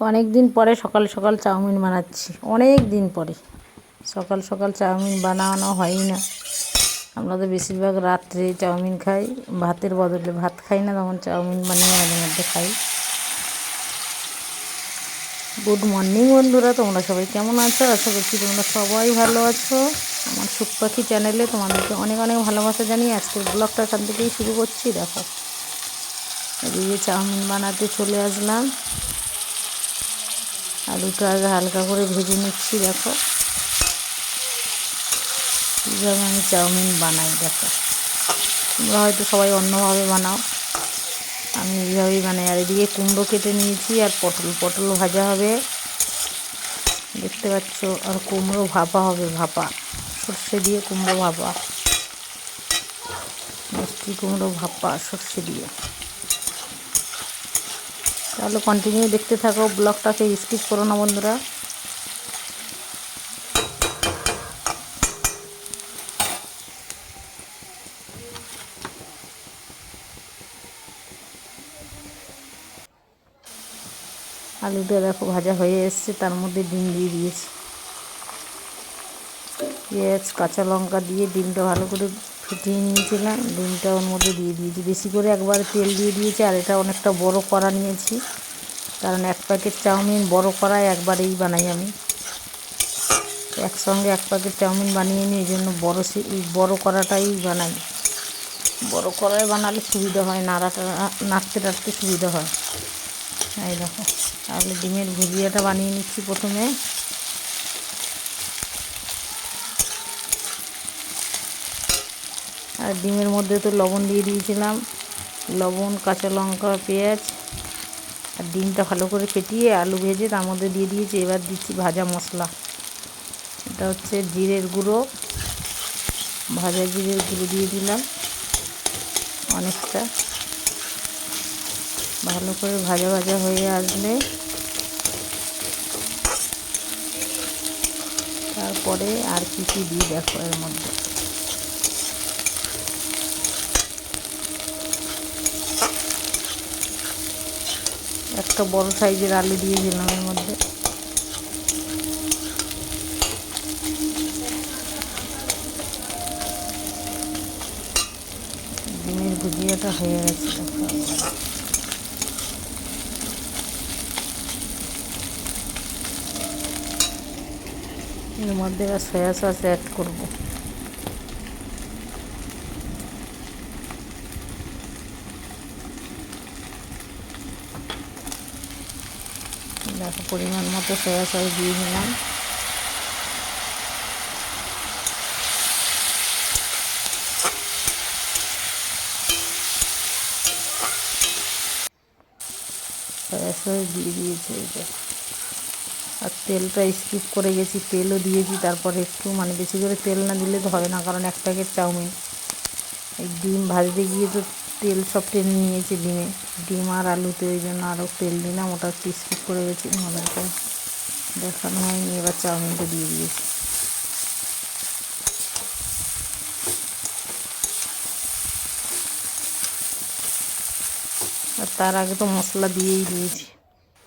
অনেক দিন পরে সকাল সকাল চাউমিন বানাচ্ছি। অনেক দিন পরে। সকাল সকাল চাউমিন বানানো হয় না। আমরা তো বেশিরভাগ রাত্রে চাউমিন খাই। ভাতের বদলে ভাত খাই না, তখন চাউমিন বানিয়ে মাঝে মধ্যে খাই। গুড মর্নিং বন্ধুরা, তোমরা সবাই কেমন আছো? আশা করছি তোমরা সবাই ভালো আছো। আমার সুখ পাখি চ্যানেলে তোমাদেরকে অনেক অনেক ভালোবাসা জানিয়ে আজকের ব্লগটা এখান থেকেই শুরু করছি। দেখো এদিকে চাউমিন বানাতে চলে আসলাম। আলুটা আগে হালকা করে ভেজে নিচ্ছি, দেখো। কীভাবে আমি চাউমিন বানাই, দেখো। তোমরা হয়তো সবাই অন্যভাবে বানাও। আমি এইভাবেই বানাই। আর এদিকে কুমড়ো কেটে নিয়েছি, আর পটল পটল ভাজা হবে। দেখতে পাচ্ছ, আর কুমড়ো ভাপা হবে, ভাপা। সর্ষে দিয়ে কুমড়ো ভাপা। মিষ্টি কুমড়ো ভাপা, সর্ষে দিয়ে। তাহলে কন্টিনিউ দেখতে থাকো ব্লগটাকে স্কিপ করো না বন্ধুরা। আলুটা দেখো ভাজা হয়ে এসছে, তার মধ্যে ডিম দিয়ে দিয়েছি। পেঁয়াজ, কাঁচা লঙ্কা দিয়ে ডিমটা ভালো করে ফুটিয়ে নিয়েছিলাম। ডিমটা ওর মধ্যে দিয়ে দিয়েছি। বেশি করে একবার তেল দিয়ে দিয়েছি, আর এটা অনেকটা বড় করা নিয়েছি। কারণ এক প্যাকেট চাউমিন বড় করায় একবারেই বানাই আমি। একসঙ্গে এক প্যাকেট চাউমিন বানিয়ে নিই এই জন্য বড়ো সে বড়ো করাটাই বানাই। বড় কড়াই বানালে সুবিধা হয়, নাড়াটা, নাড়তে টাড়তে সুবিধা হয়। এই দেখো, তাহলে ডিমের ভুজিয়াটা বানিয়ে নিচ্ছি প্রথমে। আর ডিমের মধ্যে তো লবণ দিয়ে দিয়েছিলাম। লবণ, কাঁচা লঙ্কা, পেঁয়াজ আর ডিমটা ভালো করে ফেটিয়ে আলু ভেজে তার মধ্যে দিয়ে দিয়েছি। এবার দিচ্ছি ভাজা মশলা। এটা হচ্ছে জিরের গুঁড়ো। ভাজা জিরের গুঁড়ো দিয়ে দিলাম অনেকটা। ভালো করে ভাজা ভাজা হয়ে আসলে তারপরে আর কি কী দিই দেখো এর মধ্যে। একটা বড় সাইজের আলু দিয়ে দিলাম এর মধ্যে। ডিমের ভুজিয়াটা হয়ে গেছে এর মধ্যে সয়া সস অ্যাড করব। দেখো পরিমাণ মতো সয়া সস দিয়ে দিলাম। সয়া সস দিয়ে দিয়েছি এটা আর তেলটা স্কিপ করে গেছি, তেলও দিয়েছি, তারপরে একটু মানে বেশি করে তেল না দিলে তো হবে না, কারণ এক প্যাকেট চাউমিন। এই ডিম ভাজতে গিয়ে তো তেল সব টেনে নিয়েছি ডিমে। ডিম আর আলুতে ওই জন্য আরও তেল দিলাম, ওটা একটু করে গেছি আমাদেরকে দেখানো হয়নি এবার চাউমিনটা দিয়ে দিয়েছি। আর তার আগে তো মশলা দিয়েই দিয়েছি।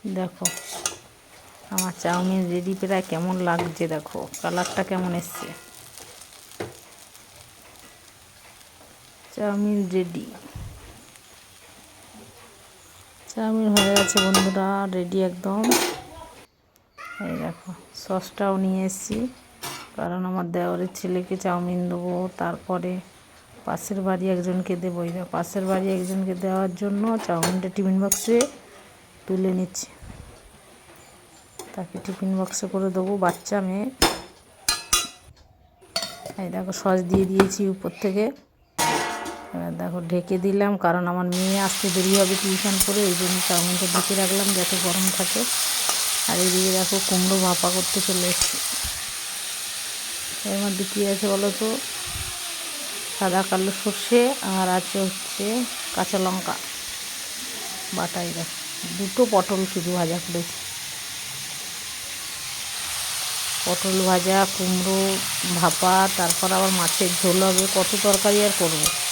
দেখো, আমার চাউমিন রেডি প্রায় কেমন লাগছে দেখো, কালারটা কেমন এসছে। চাউমিন রেডি চাউমিন হয়ে গেছে বন্ধুরা রেডি একদম। এই দেখো, সসটাও নিয়ে এসেছি, কারণ আমার দেওয়ারের ছেলেকে চাউমিন দেবো, তারপরে পাশের বাড়ি একজনকে দেবো। এই পাশের বাড়ি একজনকে দেওয়ার জন্য চাউমিনটা টিফিন বক্সে তুলে নিচ্ছি। তাকে টিফিন বক্সে করে দেবো, বাচ্চা মেয়ে। এই দেখো, সস দিয়ে দিয়েছি উপর থেকে। দেখো, ঢেকে দিলাম, কারণ আমার মেয়ে আসতে দেরি হবে টিউশন করে, এই জন্য চাউমিনটা ঢেকে রাখলাম যাতে গরম থাকে। আর এদিকে দেখো, কুমড়ো ভাপা করতে চলে এসছে। এর মধ্যে কী আছে বলো তো? সাদা কালো সর্ষে, আর আছে হচ্ছে কাঁচা লঙ্কা। বাটাই দেখো দুটো পটল শুধু ভাজা করেছি। পটল ভাজা, কুমড়ো ভাপা, তারপর আবার মাছের ঝোল হবে। কত তরকারি আর করব?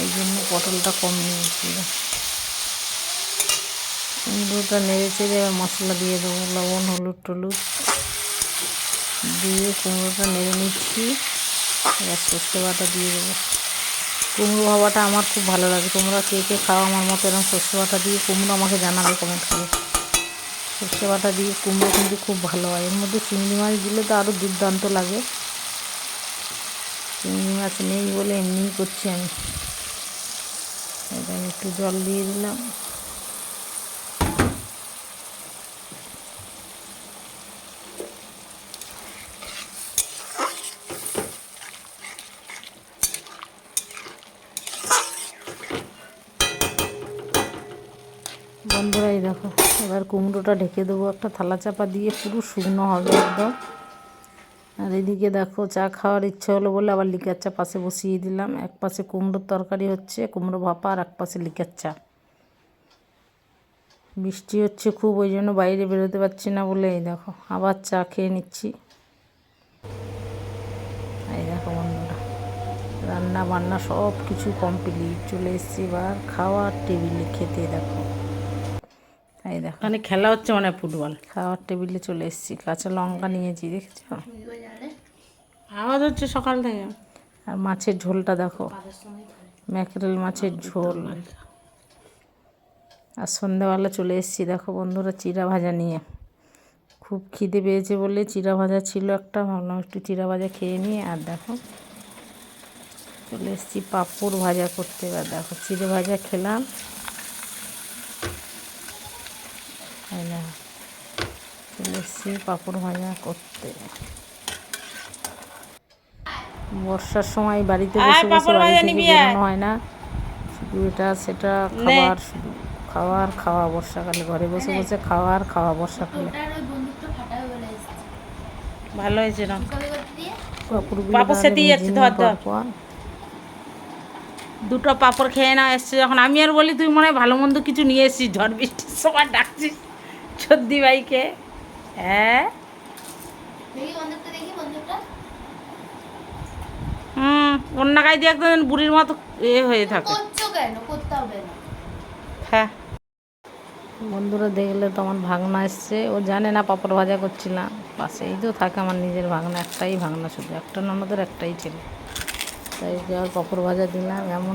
এই জন্য পটলটা কম নিয়েছি। কুমড়োটা নেড়ে চেড়ে মশলা দিয়ে দেবো, লবণ, হলুদ টলুদ দিয়ে কুমড়োটা নেড়ে নিচ্ছি। এবার সর্ষে বাটা দিয়ে দেবো। কুমড়ো ভাবাটা আমার খুব ভালো লাগে। তোমরা কে কে খাও আমার মতো এরকম সর্ষে বাটা দিয়ে কুমড়ো আমাকে জানাবে কমেন্ট করে। সর্ষে বাটা দিয়ে কুমড়ো কিন্তু খুব ভালো হয়। এর মধ্যে চিংড়ি মাছ দিলে তো আরও দুর্দান্ত লাগে। চিংড়ি মাছ নেই বলে এমনিই করছি আমি। একটু জল দিয়ে দিলাম। বন্ধুরা, এই দেখো, এবার কুমড়োটা ঢেকে দেবো, একটা থালা চাপা দিয়ে, পুরো শুকনো হবে একদম। আর এদিকে দেখো চা খাওয়ার ইচ্ছে হলো বলে আবার লিকার চা পাশে বসিয়ে দিলাম। এক পাশে কুমড়োর তরকারি হচ্ছে, কুমড়ো ভাপা আর এক পাশে লিকার চা। বৃষ্টি হচ্ছে খুব, ওই জন্য বাইরে বেরোতে পারছি না বলে এই দেখো, আবার চা খেয়ে নিচ্ছি। এই দেখো বন্ধুরা রান্না বান্না সব কিছু কমপ্লিট চলে এসেছি এবার খাওয়ার টেবিলে খেতে দেখো। এই দেখো। এখানে খেলা হচ্ছে মানে ফুটবল। খাওয়ার টেবিলে চলে এসেছি। কাঁচা লঙ্কা নিয়েছি দেখেছ? আওয়াজ হচ্ছে সকাল থেকে। আর মাছের ঝোলটা দেখো। ম্যাকরেল মাছের ঝোল। আর সন্ধ্যাবেলা চলে এসেছি দেখো বন্ধুরা চিরা ভাজা নিয়ে। খুব খিদে পেয়েছে বলে চিরা ভাজা ছিল একটা ভাবলাম একটু চিরা ভাজা খেয়ে নিয়ে আর দেখো চলে এসেছি পাঁপড় ভাজা করতে। এবার দেখো চিড়ে ভাজা খেলাম এই দেখো, চলে এসেছি পাঁপড় ভাজা করতে। বর্ষার সময় বাড়িতে বসে বসে পাঁপড় বাড়ি থেকে বেরোনো হয় না। শুধু এটা সেটা খাবার শুধু খাওয়ার খাওয়া বর্ষাকালে। ঘরে বসে বসে খাওয়ার খাওয়া বর্ষাকালে। ভালো হয়েছে না? দুটো পাপড় খেয়ে না এসছে যখন আমি আর বলি তুই মনে হয় ভালো মন্দ কিছু নিয়ে এসছিস ঝড় বৃষ্টির সময় ডাকছিস সর্দি ভাইকে। হ্যাঁ? হুম অন্য গায়ে দিয়ে একদম বুড়ির মতো এ হয়ে থাকে। করছ কেন? করতে হবে না। হ্যাঁ। বন্ধুরা দেখলে তো আমার ভাগনা এসছে। ও জানে না পাঁপড় ভাজা করছিলাম পাশেই তো থাকে আমার নিজের ভাগনা একটাই ভাগনা শুধু। একটা ননদের একটাই ছেলে। তাই ওকে আর পাঁপড় ভাজা দিলাম। এমন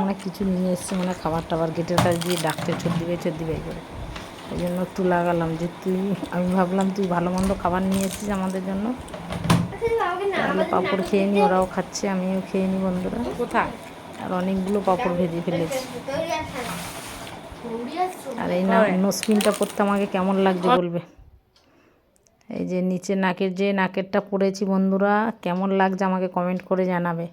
মানে কিছু নিয়ে এসছে। মানে খাবার টাবার গেটের কাছে দিয়ে ডাকতে চোর দিবে চোর দিবে করে। ওই জন্য একটু লাগালাম যে তুই আমি ভাবলাম তুই ভালো মন্দ খাবার নিয়ে এসেছিস আমাদের জন্য। পাঁপড় খেয়ে নি ওরাও খাচ্ছে আমিও খেয়ে নি বন্ধুরা। কোথায়? আর অনেকগুলো পাঁপড় ভেজে ফেলেছি। আর এই না নসপিনটা পরতে আমাকে কেমন লাগছে বলবে? এই যে নিচে নাকের যে নাকেরটা পরেছি বন্ধুরা কেমন লাগছে আমাকে কমেন্ট করে জানাবে।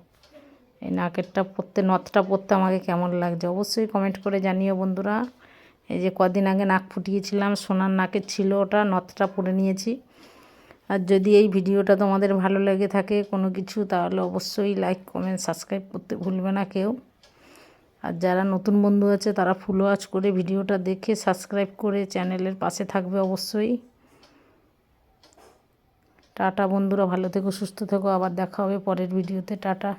এই নাকেরটা পরতে নথটা পরতে আমাকে কেমন লাগছে? অবশ্যই কমেন্ট করে জানিও বন্ধুরা। এই যে কদিন আগে নাক ফুটিয়েছিলাম, সোনার নাকের ছিল ওটা, নথটা পরে নিয়েছি। আর যদি এই ভিডিওটা তোমাদের ভালো লেগে থাকে কোনো কিছু, তাহলে অবশ্যই লাইক কমেন্ট সাবস্ক্রাইব করতে ভুলবে না কেউ। আর যারা নতুন বন্ধু আছে, তারা ফুল ওয়াচ করে ভিডিওটা দেখে সাবস্ক্রাইব করে চ্যানেলের পাশে থাকবে অবশ্যই। টাটা বন্ধুরা, ভালো থেকো, সুস্থ থেকো, আবার দেখা হবে পরের ভিডিওতে। টাটা।